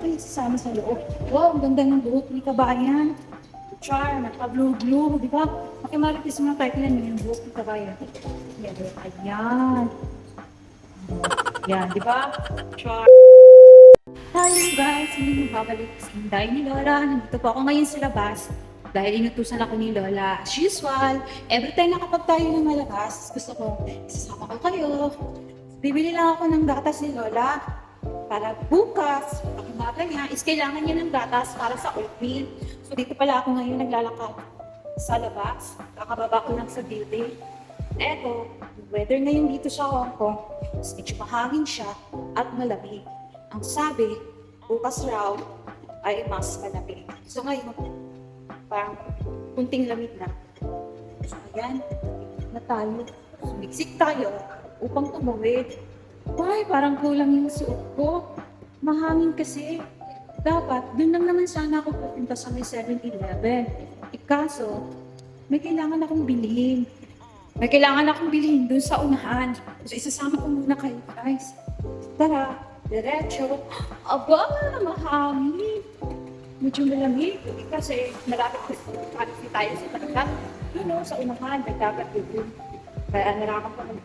kayo sasama sa loob. Wow, ang ganda ng buhok ni kabayan. Char, naka-blue-blue, di ba? Makimaritis mo na tayo kailan yung buhok ni kabayan. Yan, ayan. Yan, di ba? Char. Hello guys, hindi mo babalik sa Inday ni Lola. Nandito po ako ngayon sa labas. Dahil inutusan ako ni Lola. As usual, every time na kapag tayo na malabas, gusto ko, isasama ko kayo. Bibili lang ako ng gatas ni Lola para bukas, pag umaga niya, is kailangan niya ng gatas para sa oatmeal. So dito pala ako ngayon naglalakad sa labas. Kakababa ko lang sa building. Eto, weather ngayon dito sa Hong Kong, is medyo mahangin siya at malamig. Ang sabi, bukas raw ay mas malamig. So ngayon, parang kunting lamig na. So ayan, na tayo. Sumiksik tayo upang tumawid. Why, parang kulang yung suot ko. Mahangin kasi. Dapat, dun lang naman sana ako pupunta sa may 7-Eleven. Ikaso, may kailangan akong bilhin. May kailangan akong bilhin dun sa unahan. So, isasama ko muna kayo, guys. Tara, diretso. Aba, mahangin. Medyo malamig. Kasi malapit kasi tayo sa talaga. You know, sa unahan, nagdagat yun. Kaya narakap ko ng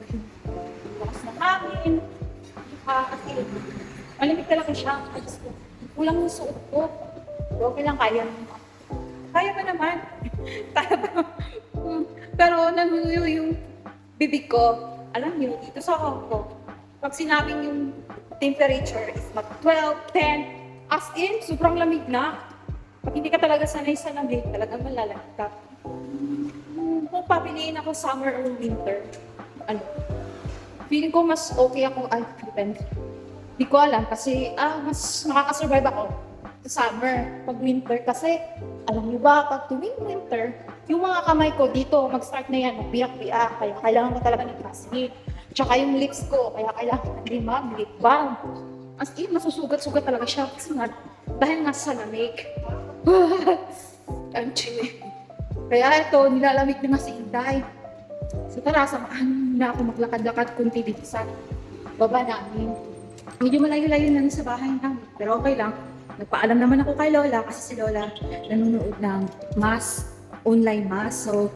lakas ng hangin. Ah, kasi malamig talaga siya. Kulang yung suot ko. Okay lang, kaya. Kaya pa naman. Pero nanguyo yung bibig ko. Alam niyo, dito sa Hong Kong, pag sinabing yung temperature is mag 12, 10, as in, sobrang lamig na. Pag hindi ka talaga sanay sa lamig, talagang malalamig ka. Kung papiliin ako summer or winter, ano, feeling ko mas okay ako, ay, depende. Hindi ko alam kasi, ah, mas nakakasurvive ako sa summer. Pag winter kasi, alam niyo ba, pag tuwing winter, yung mga kamay ko dito, mag-start na yan, magbiyak-biyak, kaya kailangan ko talaga ng plastic. Tsaka yung lips ko, kaya kailangan ko din mag-lip balm. As in, masusugat-sugat talaga siya kasi nga, dahil nga sa lamig. Ang chill. Kaya ito, nilalamig na nga si Inday. So tara, samahan na ako maglakad-lakad kunti dito sa baba namin. Medyo malayo-layo na sa bahay namin. Pero okay lang. Nagpaalam naman ako kay Lola kasi si Lola nanonood ng mass, online mass. So,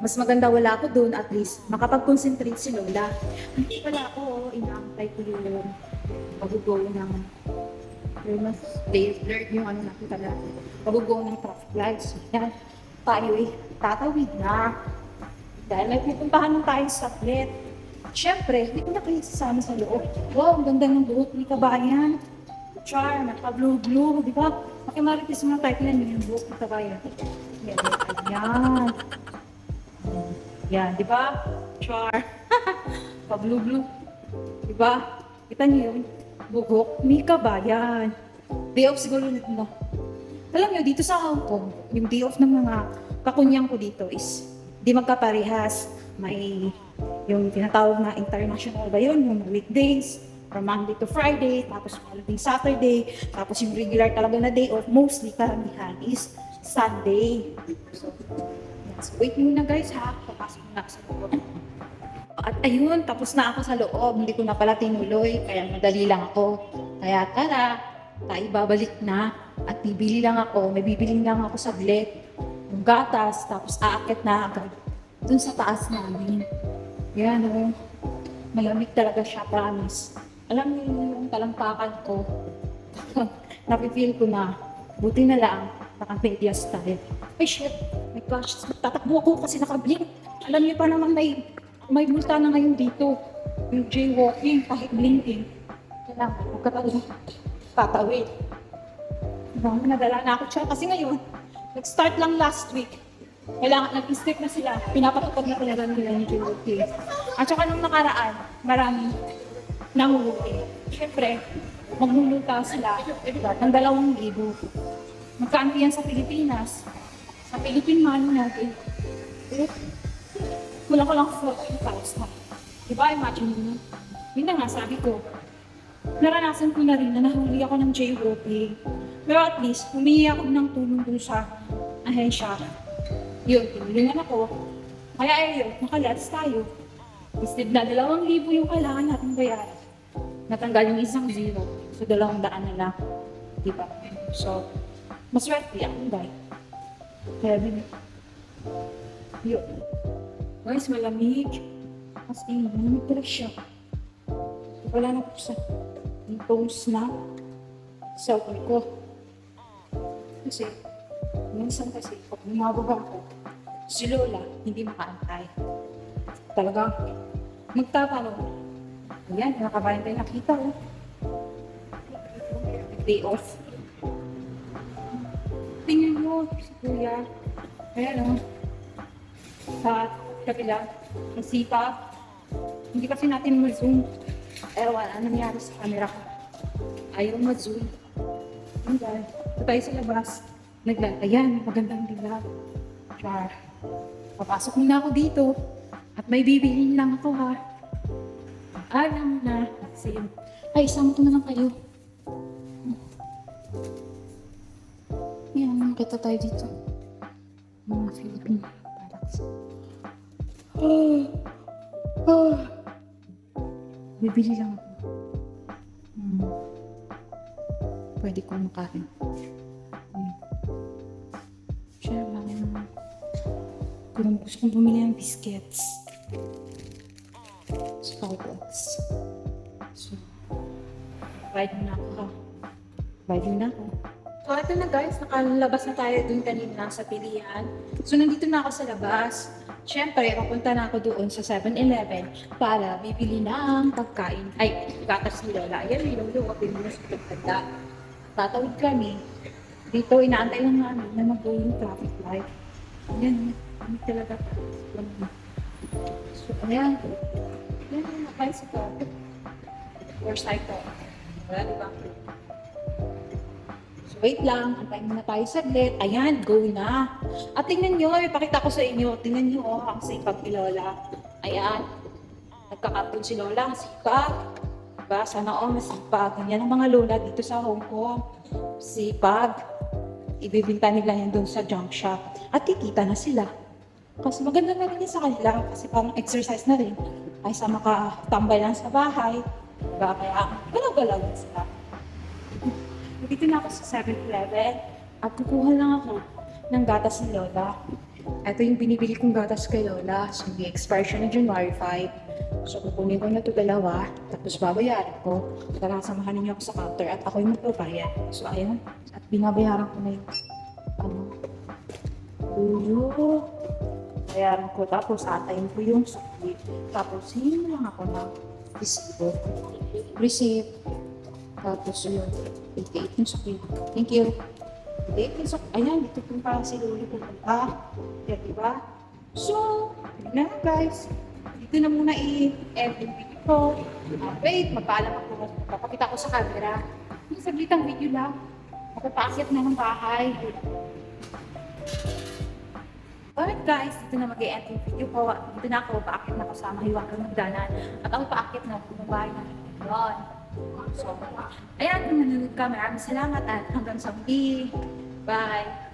mas maganda wala ako doon at least makapag-concentrate si Lola. Hindi pala ako, oh, inaantay ko yung pag-go ng mas blurred yung ano nakita natin. Pag-go ng traffic lights. Yan, tayo eh, tatawid na. Dahil may pupuntahan na tayo sa flat. Siyempre, hindi ko na kayo sasama sa loob. Wow, ang ganda ng buhok ni kabayan. Char, naka-blue-blue, di ba? Makimaritis mo na tayo kailan yung buhok ni kabayan. Yan, ayan. Yan, di ba? Char. Pa-blue-blue. Di ba? Kita niyo yun? Buhok ni kabayan. Day off siguro nito no? Alam niyo, dito sa Hong Kong, yung day off ng mga kakunyang ko dito is di magkaparehas. May yung tinatawag na international ba yun, yung weekdays, from Monday to Friday, tapos holiday Saturday, tapos yung regular talaga na day off, mostly karamihan is Sunday. So, wait muna guys ha, papasok na ako sa loob. At ayun, tapos na ako sa loob, hindi ko na pala tinuloy, kaya madali lang ako. Kaya tara, tayo babalik na at bibili lang ako, may bibili lang ako saglit, yung gatas, tapos aakit na agad dun sa taas namin. Yan, oh. Malamig talaga siya, promise. Alam niyo yung talampakan ko, napipil ko na, buti na lang, naka-medyas tayo. Ay shit, my gosh, tatakbo ako kasi naka-blink. Alam niyo pa naman may, may multa na ngayon dito. Yung jaywalking, kahit blinking. Kailangan, huwag ka talaga tatawid. Diba, nadala na ako siya kasi ngayon, nag-start lang last week. Kailangan, nag-stick na sila. Pinapatupad na talaga nila yung jaywalking. At saka nung nakaraan, maraming nanguhuli. Siyempre, magluluta sila ng dalawang libo. Magkano yan sa Pilipinas? Sa Philippine money natin. Kulang ko lang 40,000. Diba? Imagine mo. Yun na nga, sabi ko. Naranasan ko na rin na nahuli ako ng jaywalking. Pero at least, humingi ako ng tulong dun sa ahensya. Yun, tinulungan ako. Kaya ayun, nakalats tayo. Instead na dalawang libo yung kailangan natin bayaran. Natanggal yung isang zero. So dalawang daan na lang. Di ba? So, maswerte ako, guys. Kaya din. Yun. Guys, malamig. As in, malamig talaga siya. Wala na po sa toast na sa ko. Kasi, minsan kasi, pag bumababa ako, si Lola, hindi makaantay. Talagang, magtatanong. Ayan, nakabayan tayo nakita, oh. Day off. Tingnan mo, si Kuya. Ayan, oh. Sa kabila, nasipa. Hindi kasi natin ma-zoom. Eh, wala nangyari sa camera ko. Ayaw ma-zoom. Guys. Ito tayo sa labas. Nagla, ayan, magandang dilag. Char. Papasok muna ako dito. At may bibilin lang ako ha. Alam na. Same. Ay, isama ko na lang kayo. Yan, makita tayo dito. Mga Philippine products. Ah, ah. Bibili lang ako. Hmm. Pwede ko makain. Kung gusto kong bumili ng biscuits. Starbucks. So, bayad na ako. Bayad na ako. So, ito na guys. Nakalabas na tayo dun kanina sa pilihan. So, nandito na ako sa labas. Siyempre, papunta na ako doon sa 7-Eleven para bibili ng pagkain. Ay, gatas ni Lola. Ayan, may lolo. Kapili mo sa pagkanda. Tatawid kami. Dito, inaantay lang namin na mag-go yung traffic light. Ayan, kami talaga. So, ayan. Ayan, yung bicycle. Or cycle. Wala, di ba? So, wait lang. Antayin muna tayo saglit. Ayan, go na. At tingnan nyo, ipakita ko sa inyo. Tingnan nyo, oh, ang sipag ni Lola. Ayan. Nagkakapon si Lola, ang sipag. Diba? Sana all masipag. Ganyan ang mga lola dito sa Hong Kong. Sipag. Ibibinta nila yan doon sa junk shop. At kikita na sila. Kasi maganda na rin sa kanila. Kasi parang exercise na rin. Ay sa makatambay lang sa bahay. Diba? Kaya galaw-galaw din sila. Dito na ako sa 7-Eleven. At kukuha lang ako ng gatas ni Lola. Ito yung binibili kong gatas kay Lola. So, may expire siya na January 5. So, kukunin ko na ito dalawa. Tapos babayaran ko. Tara, samahan niyo ako sa counter at ako yung magbabayad. So, ayun. At binabayaran ko na yung ano, dulo. Bayaran ko. Tapos, atayin ko yung sukli. Tapos, hingi lang ako ng resibo. Receipt. Tapos, yun. 88 yung sukli. Thank you. 88 yung sukli. Ayan, dito po pa si Luli pupunta. Yan, di ba? So, na guys. Dito na muna i-end yung video ko. Uh, wait, magpaalam ako. Papakita ko sa camera. Yung saglit ang video lang. Mapapakit na ng bahay. Alright guys, dito na mag-i-end yung video ko. Dito na ako, paakit na kasama hiwagang magdanan. At ako paakit na bumabay na yun. So, ayan, kung nanonood ka, maraming salamat at hanggang sa muli. Bye!